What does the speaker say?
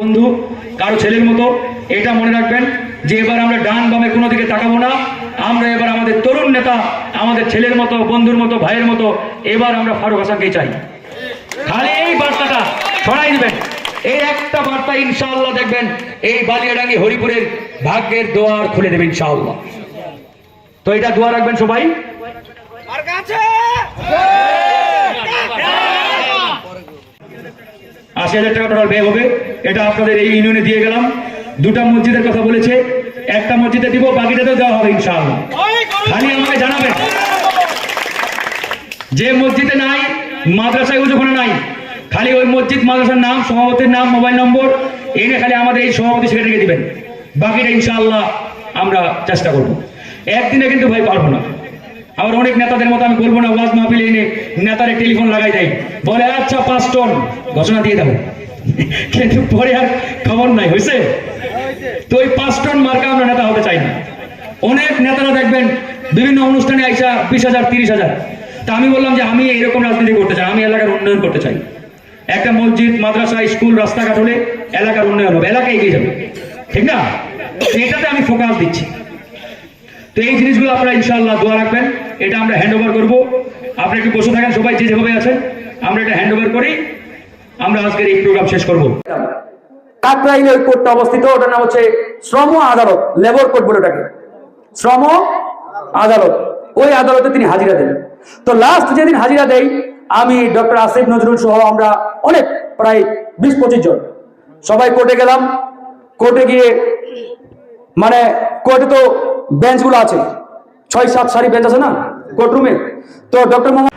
বন্ধু, কারও ছেলের মতো, এটা মনে রাখবেন যে এবার আমরা ডান বামে কোনো দিকে তাকাবো না। আমরা এবার আমাদের তরুণ নেতা, আমাদের ছেলের মতো, বন্ধুর মতো, ভাইয়ের মতো, এবার আমরা ফারুক হাসানকেই চাই। খালি এই বার্তাটা ছড়াই দিবেন। এই একটা বার্তা ইনশাআল্লাহ দেখবেন, এই বালিয়াডাঙ্গি হরিপুরের ভাগ্যের দোয়ার খুলে দেবে ইনশাআল্লাহ। তো এটা দোয়া রাখবেন সবাই। আশি হাজার টাকা টোটাল ব্যয় হবে। এটা আপনাদের এই ইউনিয়নে দিয়ে গেলাম। দুটা মসজিদের কথা বলেছে। একটা মসজিদে দিব, বাকিটাতেও দেওয়া হবে ইনশাআল্লাহ। আমাকে জানাবেন। যে মসজিদে নাই মাদ্রাসায় ওখানে নাই, খালি ওই মসজিদ মাদ্রাসার নাম, সভাপতির নাম, মোবাইল নম্বর, এনে খালি আমাদের এই সভাপতি সেক্রেটারিকে দিবেন। বাকিটা ইনশাআল্লাহ আমরা চেষ্টা করব। একদিনে কিন্তু ভাই পারব না। আবার অনেক নেতাদের মতো আমি বলব না, ওয়াজ মাহফিলে এনে নেতারে টেলিফোন লাগাই দেয়। বলে আচ্ছা পাঁচ টন। ঘোষণা দিয়ে দেবো কিন্তু পরে আর খবর নাই হয়েছে তো ওই পাঁচ টন মার্কা আমরা নেতা হতে চাই না। অনেক নেতারা দেখবেন, বিভিন্ন অনুষ্ঠানে আইসা বিশ হাজার, তিরিশ হাজার। তা আমি বললাম যে, আমি এরকম রাজনীতি করতে চাই, আমি এলাকার উন্নয়ন করতে চাই। একটা মসজিদ, মাদ্রাসা, স্কুল, রাস্তাঘাট হলে এলাকার উন্নয়ন হবে এলাকা এগিয়ে যাবে। ঠিক না? এটাতে আমি ফোকাস দিচ্ছি। তো এই জিনিসগুলো আপনারা ইনশাল্লাহ দোয়া রাখবেন। এটা আমরা হ্যান্ড ওভার করব। আপনি একটু বসে থাকেন, সবাই যে যেভাবে আছেন, আমরা এটা হ্যান্ড ওভার করি। আমরা আজকের এই প্রোগ্রাম শেষ করব। কাকরাইলে ওই কোর্টটা অবস্থিত, ওটার নাম হচ্ছে শ্রম আদালত লেবর কোর্ট বলে ওটাকে। শ্রম আদালত, ওই আদালতে তিনি হাজিরা দেন। তো লাস্ট যেদিন হাজিরা দেই, আমি ডক্টর আসিফ নজরুল সহ আমরা অনেক, প্রায় বিশ পঁচিশ জন। সবাই কোর্টে গেলাম। কোর্টে গিয়ে মানে কোর্টে তো বেঞ্চগুলো আছে। ছয় সাত শাড়ি বেঞ্চ আছে না কোর্টরুমে তো ডক্টর মোহাম্মদ